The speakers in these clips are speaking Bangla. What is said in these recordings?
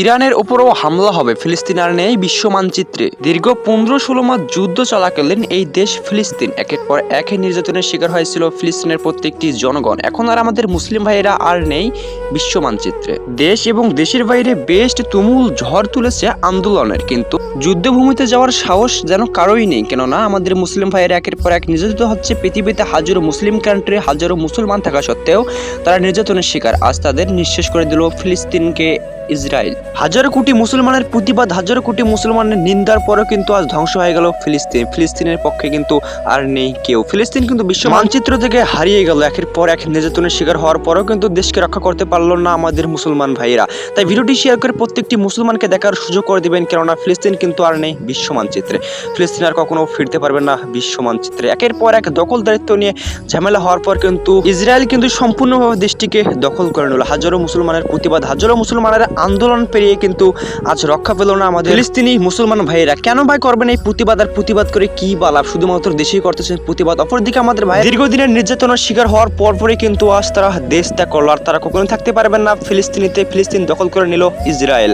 ইরানের উপরও হামলা হবে ফিলিস্তিন আর নেই বিশ্ব মানচিত্রে। দীর্ঘ পনেরো ষোলো মাস যুদ্ধ চলাকালীন এই দেশ ফিলিস্তিন একের পর এক নির্যাতনের শিকার হয়েছিল ফিলিস্তিনের প্রত্যেকটি জনগণ। এখন আর আমাদের মুসলিম ভাইয়েরা আর নেই বিশ্ব মানচিত্রে। দেশ এবং দেশের বাইরে বেশ তুমুল ঝড় তুলেছে আন্দোলনের, কিন্তু যুদ্ধভূমিতে যাওয়ার সাহস যেন কারোই নেই। কেননা আমাদের মুসলিম ভাইয়েরা একের পর এক নির্যাতিত হচ্ছে। পৃথিবীতে হাজারো মুসলিম কান্ট্রি হাজারো মুসলমান থাকা সত্ত্বেও তারা নির্যাতনের শিকার। আজ তাদের নিঃশেষ করে দিল ফিলিস্তিনকে ইসরায়েল। হাজারো কোটি মুসলমানের প্রতিবাদ হাজারো কোটি মুসলমানের নিন্দার পরেও কিন্তু আজ ধ্বংস হয়ে গেল ফিলিস্তিন। ফিলিস্তিনের পক্ষে কিন্তু আর নেই কেউ। ফিলিস্তিন কিন্তু বিশ্ব মানচিত্র থেকে হারিয়ে গেল। একের পর এক নির্যাতনের শিকার হওয়ার পরেও কিন্তু দেশকে রক্ষা করতে পারল না আমাদের মুসলমান ভাইরা তাই ভিডিওটি শেয়ার করে প্রত্যেকটি মুসলমানকে দেখার সুযোগ করে দিবেন কেননা ফিলিস্তিন কিন্তু আর নেই বিশ্ব মানচিত্রে। ফিলিস্তিন আর কখনো ফিরতে পারবে না বিশ্ব মানচিত্রে। একের পর এক দখল দায়িত্ব নিয়ে ঝামেলা হওয়ার পর কিন্তু ইসরায়েল কিন্তু সম্পূর্ণভাবে দেশটিকে দখল করে নিল। হাজারো মুসলমানের প্রতিবাদ হাজারো মুসলমানের আন্দোলন পেরিয়ে কিন্তু আজ রক্ষা পেল না আমাদের ফিলিস্তিনি মুসলমান ভাইয়েরা। কেন ভাই করবেন এই প্রতিবাদ আর প্রতিবাদ করে কি বা লাভ? শুধুমাত্র দেশেই করতেছেন প্রতিবাদ। অপরদিকে আমাদের ভাই দীর্ঘদিনের নির্যাতনের শিকার হওয়ার পরপরই কিন্তু আজ তারা দেশ ত্যাগ করল। আর তারা কখনো থাকতে পারবেন না ফিলিস্তিনিতে। ফিলিস্তিন দখল করে নিল ইসরায়েল।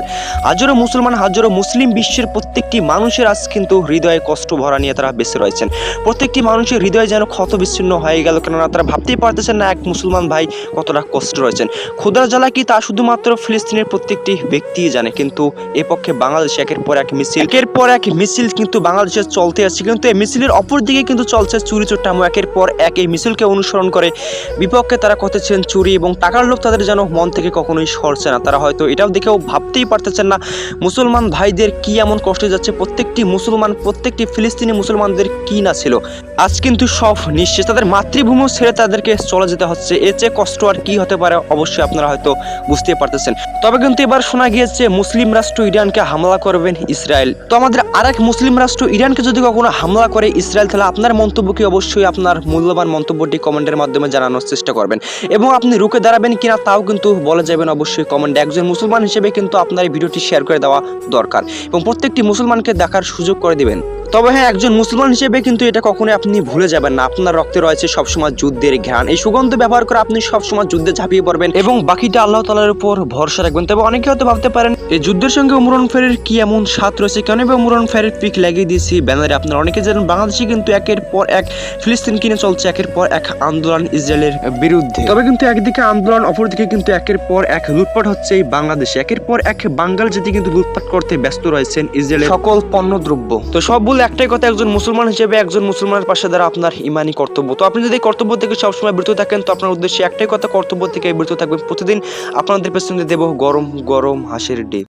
হাজারো মুসলমান, হাজারো মুসলিম বিশ্বের প্রত্যেকটি মানুষের আজ কিন্তু হৃদয়ে কষ্ট ভরা নিয়ে তারা বেঁচে রয়েছেন। প্রত্যেকটি মানুষের হৃদয় যেন ক্ষত বিচ্ছিন্ন হয়ে গেল, কেননা তারা ভাবতেই পারতেছেন না এক মুসলমান ভাই কতটা কষ্ট রয়েছেন। ক্ষুদার জ্বালা কি তা শুধুমাত্র ফিলিস্তিনের প্রত্যেকটি ব্যক্তিই জানে, কিন্তু এ পক্ষে বাংলাদেশ একের পর এক মিছিল একের পর এক মিছিল কিন্তু বাংলাদেশে চলতে আসছে, কিন্তু এই মিছিলের অপর দিকে কিন্তু চলছে চুরি চোট্টামো। একের পর এক এই মিছিলকে অনুসরণ করে বিপক্ষে তারা করতেছেন চুরি এবং টাকার লোক তাদের যেন মন থেকে কখনোই সরছে না। তারা হয়তো এটাও দেখেও ভাবতেই পারতেছেন না, মুসলমান ভাইদের কি এমন কষ্ট যাচ্ছে, প্রত্যেকটি মুসলমান, প্রত্যেকটি ফিলিস্তিনি মুসলমানদের কি না ছিল? আজ কিন্তু সব নিঃশেষ তাদের মাতৃভূমি ছেড়ে তাদেরকে চলে যেতে হচ্ছে। এর চেয়ে কষ্ট আর কি হতে পারে অবশ্যই আপনারা হয়তো বুঝতে পারতেছেন। তবে কিন্তু এবার শোনা গিয়েছে, মুসলিম রাষ্ট্র ইরানকে হামলা করবেন ইসরায়েল। তো আমাদের আরেক মুসলিম রাষ্ট্র ইরানকে যদি কখনো হামলা করে ইসরায়েল, তাহলে আপনার মন্তব্যকে অবশ্যই আপনার মূল্যবান মন্তব্যটি কমেন্টের মাধ্যমে জানানোর চেষ্টা করবেন। এবং আপনি রুখে দাঁড়াবেন কিনা তাও কিন্তু বলে যাবেন অবশ্যই কমেন্টে। একজন মুসলমান হিসেবে কিন্তু আপনার এই ভিডিওটি শেয়ার করে দেওয়া দরকার। এবং প্রত্যেকটি মুসলমানকে দেখার সুযোগ করে দিবেন। তবে হ্যাঁ একজন মুসলমান হিসেবে কিন্তু এটা কখনোই আপনি ভুলে যাবেন না। আপনার রক্তে রয়েছে সবসময় যুদ্ধের ঘ্রাণ। এই সুগন্ধ ব্যবহার করে আপনি সবসময় যুদ্ধে ঝাঁপিয়ে পড়বেন এবং বাকিটা আল্লাহ তালার উপর ভরসা রাখবেন। তবে অনেকে হয়তো ভাবতে পারেন, এই যুদ্ধের সঙ্গে উমরন ফেরের কি এমন স্বাদ রয়েছে? কেন বা উমরন ফেরের পিক লাগিয়ে দিয়েছি? ব্যানারে আপনারা অনেকে জানেন, বাংলাদেশে কিন্তু একের পর এক ফিলিস্তিন কিনে চলছে, একের পর এক আন্দোলন ইসরায়েলের বিরুদ্ধে। তবে কিন্তু একদিকে আন্দোলন, অপরদিকে কিন্তু একের পর এক লুটপাট হচ্ছে এই বাংলাদেশে। একের পর এক বাঙ্গাল জাতি কিন্তু লুটপাট করতে ব্যস্ত রয়েছেন ইসরায়েলের সকল পণ্য দ্রব্য তো সব বলে একটাই কথা, একজন মুসলমান হিসেবে একজন মুসলমানের পাশে দ্বারা আপনার ইমানি কর্তব্য। তো আপনি যদি কর্তব্য থেকে সবসময় বিরত থাকেন, তো আপনার উদ্দেশ্যে একটাই কথা, কর্তব্য থেকে বিরত থাকবেন প্রতিদিন। আপনাদের পেছনে দেব গরম গরম হাসির ডিপ।